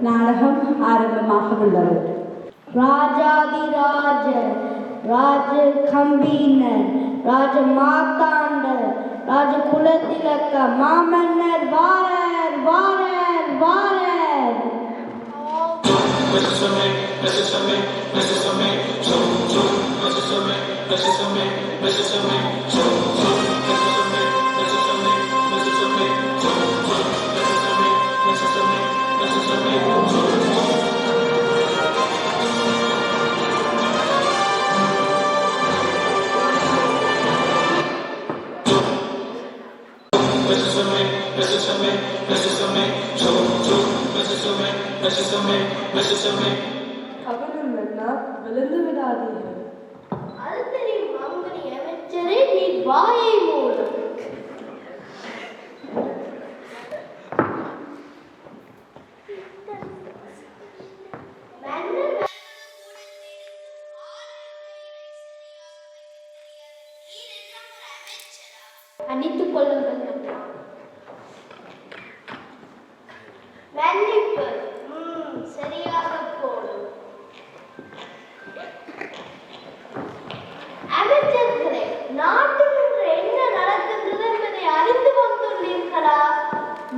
நாடகம் ஆரம்பமாக உள்ளது ராஜாதிராஜ ராஜ கம்பீனர் ராஜ மாத்தாண்டர் ராஜ குலத்திலக்க மாமன்னர் வாரர் வாரர் வாரர். கவனம் என்ன விழுந்து விடாதீர்கள். அது தெரியும் மங்கனி அமைச்சரே நீ வாயை மூடு. அணித்துக் கொள்ளுங்கள்.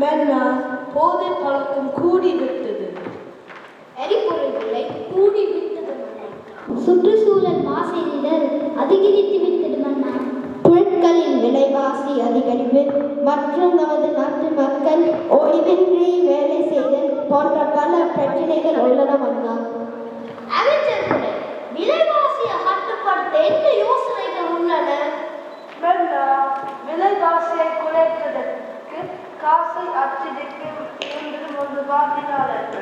மன்னா போதை பழக்கம் கூடி விட்டது எரிபொருள் விலை கூடி விட்டது சுற்றுச்சூழல் மாசேரிதல் அதிகரித்து விட்டது மன்னா. பொருட்களின் விலைவாசி அதிகரிப்பு மற்றும் நமது நாட்டு மக்கள் ஓய்வின்றி வேலை செய்தல் போன்ற பல பிரச்சனைகள் உள்ளன மன்னா. அமைச்சர்களே விலைவாசியை கட்டுப்படுத்த என்ன யோசனைகள் உள்ளன? மன்னா விலைவாசியை குறைப்பதற்கு காசை இயந்திரம் ஒன்று வாங்கினால் என்ன?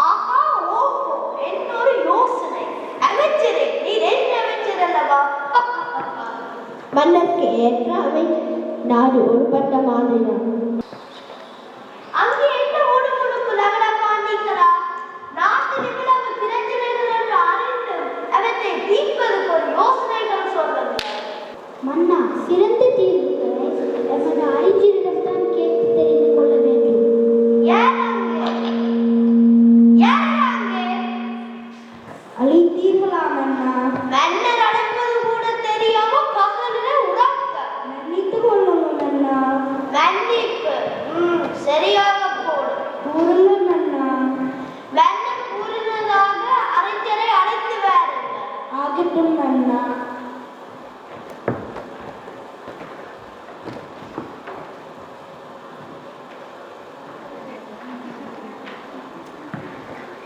ஆஹா ஓஹோ என்னொரு யோசனை. அமைச்சரே நீர் என்ன அமைச்சர் அல்லவா? மன்னருக்கு ஏற்ற அமைச்சர் நாடு உள்பட்ட மாதிரிதான் அங்கே மன்னா மன்னர் அழைப்பது கூட தெரியாம பகலிலே உறக்க மன்னித்துக் கொள்ளுங்கள் மன்னா மன்னிப்பு ம் சரியாக போடும் கூறுங்கள் மன்னா மன்னர் கூறினதாக அறிஞரை அழைத்து வாருங்கள் ஆகட்டும் மன்னா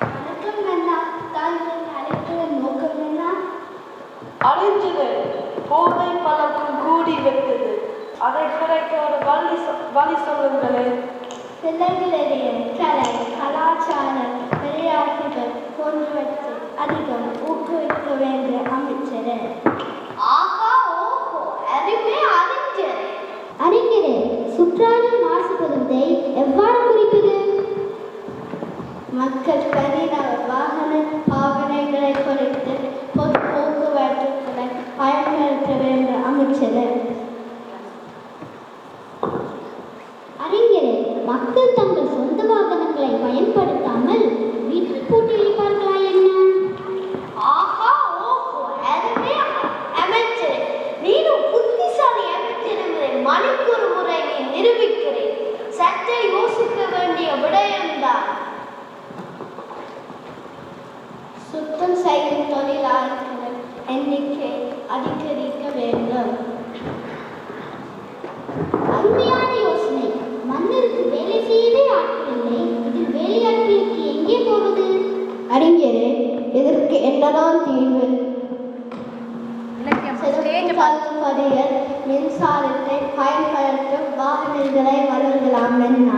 வணக்கம் மன்னா தாங்கள் அழைப்பதன் நோக்கம் என்ன அறிஞ்சது போதை பழக்கம் கூடி விட்டது அதை குறைக்க ஒரு வழி சொ- வழி சொல்லுங்களேன் பிள்ளைகளுடைய கலை கலாச்சாரம் விளையாட்டுகள் போன்றவற்றை அதிகம் ஊக்குவிக்க வேண்டிய அமைச்சரே. ஆஹா ஓஹோ அருமை அறிஞரே. சுற்றாடல் மாசுபடுவதை எவ்வாறு குறிப்பது? மக்கள் தனிநப வாகன பாவனைகளை குறைத்து பொது போக்குவரத்துகளை பயன்படுத்த வேண்டும் அமைச்சரே அறிஞரே மக்கள் தங்கள் சொந்த வாகனங்களை பயன்படுத்தாமல் வீட்டில் பூட்டி வைப்பார்களா என்ன ஆஹா ஓஹோ அருமை அமைச்சரே நீனும் புத்திசாலி அமைச்சர் என்பதை மணிக்கொரு முறை நீ நிரூபிக்கிறேன் சற்றே யோசிக்க வேண்டிய விடயம்தான் சுத்தம் செய்யும் தொழிலாளர்கள் எண்ணிக்கை அதிகரிக்க வேண்டும் அருமையான யோசனை மன்னருக்கு வேலை செய்யவே ஆட்கள் இல்லை இதில் வேலையாட்களுக்கு எங்கே போவது அறிஞரே என்னதான் தீர்வு. தள்ளுபடிகள் மின்சாரத்தை பயன்படுத்தும் வாகனங்களை வழங்கலாம் என்ன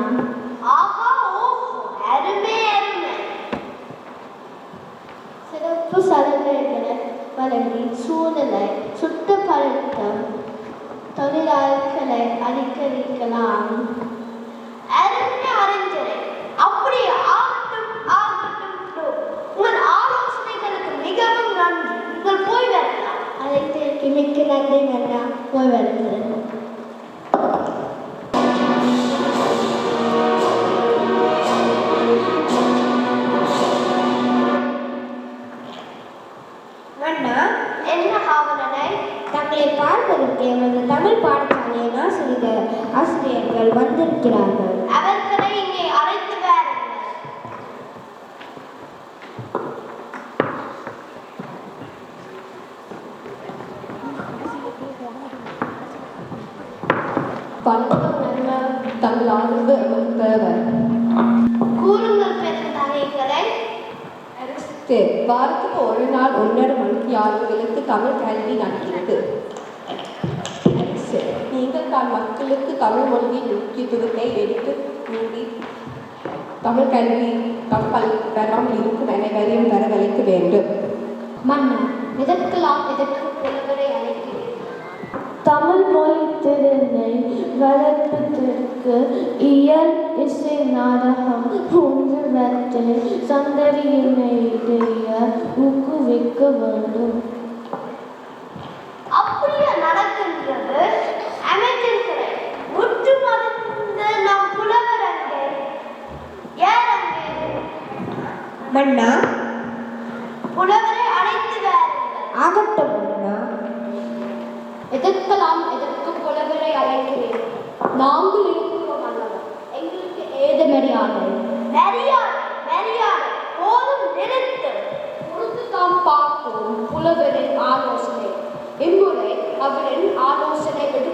சிறப்பு சலுகைகளை வழங்கி சூழலை சுத்தப்படுத்தும் தொழிலாளர்களை அதிகரிக்கலாம் உங்களை பார்ப்பதற்கு எமது தமிழ் பாடசாலையின் ஆசிரியர் ஆசிரியர்கள் வந்திருக்கிறார்கள். அவர்களை இங்கே அழைத்து வணக்கம் என்ன தமிழ் கூறுங்கள் பெருந்தகைகளை அரசு வாரத்துக்கு ஒரு நாள் ஒன்றரை மணிக்கு ஆளுங்களுக்கு தமிழ் கல்வி நடக்கிறது தான் மக்களுக்கு தமிழ் மொழியின் முக்கியத்துவத்தை எடுத்து கூறி தமிழ் கல்வி கப்பல் பெறாமல் இருக்கும் அனைவரையும் வரவழைக்க வேண்டும். மன்னா எதற்கெல்லாம் எதற்கு புலவரை அழைக்கிறேன் தமிழ் மொழி திறனை வளர்ப்பதற்கு இயல் இசை நாடகம் போன்றவற்றை சந்ததியினரிடையே ஊக்குவிக்க வேண்டும். பார்ப்போம் புலவரின் ஆலோசனை இம்முறை அவரின் ஆலோசனை எடு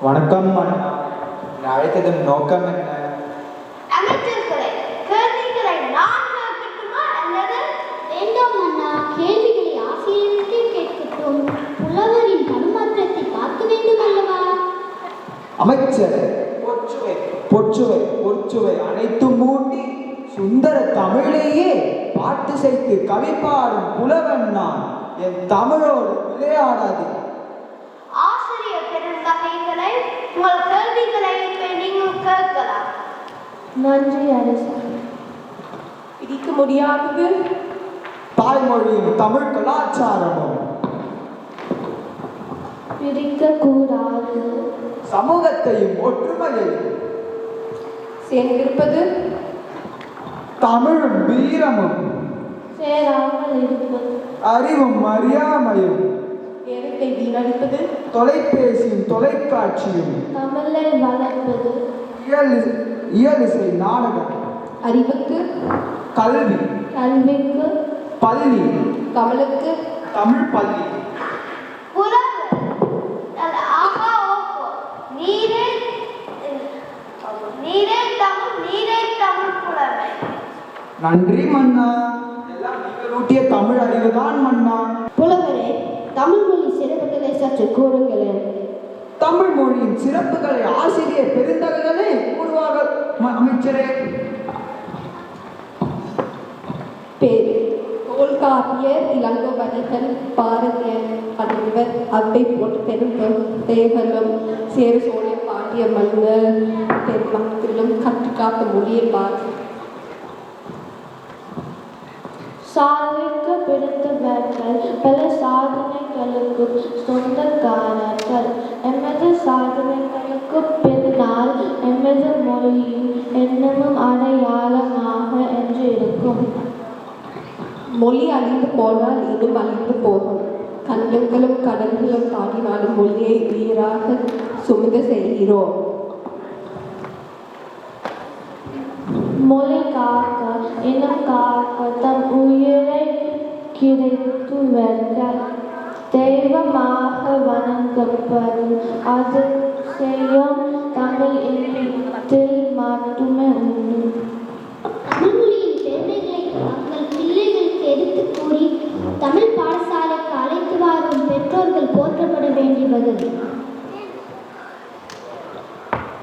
வணக்கம் அண்ணா நான் அழைத்ததன் நோக்கம் என்ன அமைச்சர் பொச்சுவை பொச்சுவை பொற்சுவை அனைத்தும் மூட்டி சுந்தர தமிழையே பாட்டு செய்து கவி பாடும் புலவன் நான். என் தமிழோடு விளையாடாதே. ஆசிரியர் பெருந்தகைகளை உங்கள் கேள்விகளை இப்ப நீங்கள் கேட்கலாம். நன்றி அரசு. பிடிக்க முடியாதது. தாய்மொழியும் தமிழ் கலாச்சாரமும். பிரிக்கக்கூடாது. சமூகத்தையும் ஒற்றுமையையும். சேர்ந்திருப்பது தமிழும் வீரமும். அறிவும் அறியாமையும். தொலைபேசியும் தொலைக்காட்சியும். தமிழை வளர்ப்பது. இயல் இயலிசை நாடகம். அறிவுக்கு? கல்வி. கல்விக்கு? பள்ளி. தமிழுக்கு? தமிழ் பள்ளி புலவர் நல்ல ஆஹா ஓஹோ நீரே நீரே தமிழ் நீரே தமிழ் புலவர் நன்றி மன்னா. எல்லாம் நீங்கள் ஊட்டிய தமிழ் அறிவுதான் மன்னா. புலவரே தமிழ் மொழி சிறப்புகளை சற்று கூறுங்களேன். தமிழ் மொழியின் சிறப்புகளை ஆசிரியர் பெருந்தகைகளே கூறுவாக அமைச்சரே. பேர் தொல்காப்பியர் இளங்கோவடிகள் பாரதியர் பணிவர் அவ்வை போட்டு பெரும் தேவர்களும் சேர சோழ பாண்டிய மன்னர் பெருமக்களும் கற்றுக்காத்த மொழியை பாரதி சாதிக்க பிடித்தவர்கள் பல சாதனைகளுக்கு சொந்தக்காரர்கள். எமது சாதனைகளுக்கு பின்னால் எமது மொழியும் எண்ணமும் அடையாளமாக என்று இருக்கும். மொழி அழிந்து போனால் இன்னும் அழிந்து போகும். கண்டங்களும் கடல்களும் தாண்டினாலும் மொழியை உயிராக சுமந்து செய்கிறோம் மொழி காக்க இனம் காக்க தம் உயிரை கிடைத்துவர்கள் தெய்வமாக வணங்கப்படும் அது செய்யும் தமிழ் இனத்தில் மட்டுமே உண்டு தமிழ்மொழியின் பெருமைகளை தங்கள் பிள்ளைகளுக்கு எடுத்து கூறி தமிழ் பாடசாலைக்கு அழைத்து வரும் பெற்றோர்கள் போற்றப்பட வேண்டியவர்கள்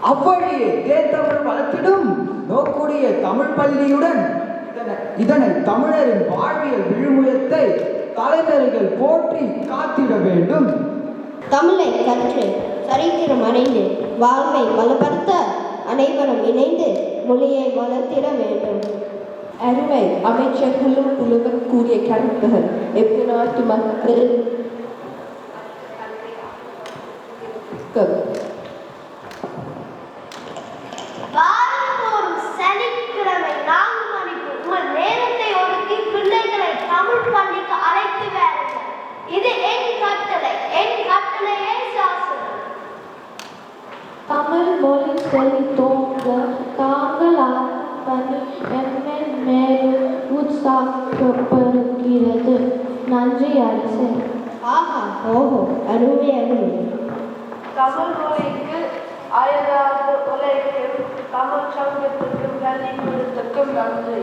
அவ்வழியே தேத்தமிழ் வளர்த்திடும் நோக்குடைய தமிழ் பள்ளியுடன் இதனை- தமிழரின் வாழ்வியல் விழுமியத்தை தலைவர்கள் போற்றி காத்திட வேண்டும். தமிழை கற்று சரித்திரம் அடைந்து வாழ்வை வளப்படுத்த அனைவரும் இணைந்து மொழியை வளர்த்திட வேண்டும். அருமை அமைச்சர்களும் புலவர் கூறிய கருத்துகள் எவ்விநாட்டு மக்கள் ஆஹா. ஓஹோ. அருமை அருமை தமிழ் மொழிக்கு அயராது உழைக்கும் தமிழ் சங்கத்துக்கும் கல்விக்கூடத்துக்கும் நன்றி.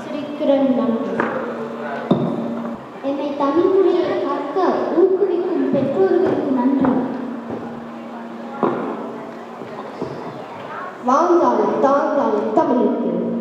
சிரிக்கிறன் நன்றி. என்னை தமிழ் மொழியை கற்க ஊக்குவிக்கும் பெற்றோர்களுக்கு நன்றி. வாழ்ந்தாலும் தாழ்ந்தாலும் தமிழுக்கு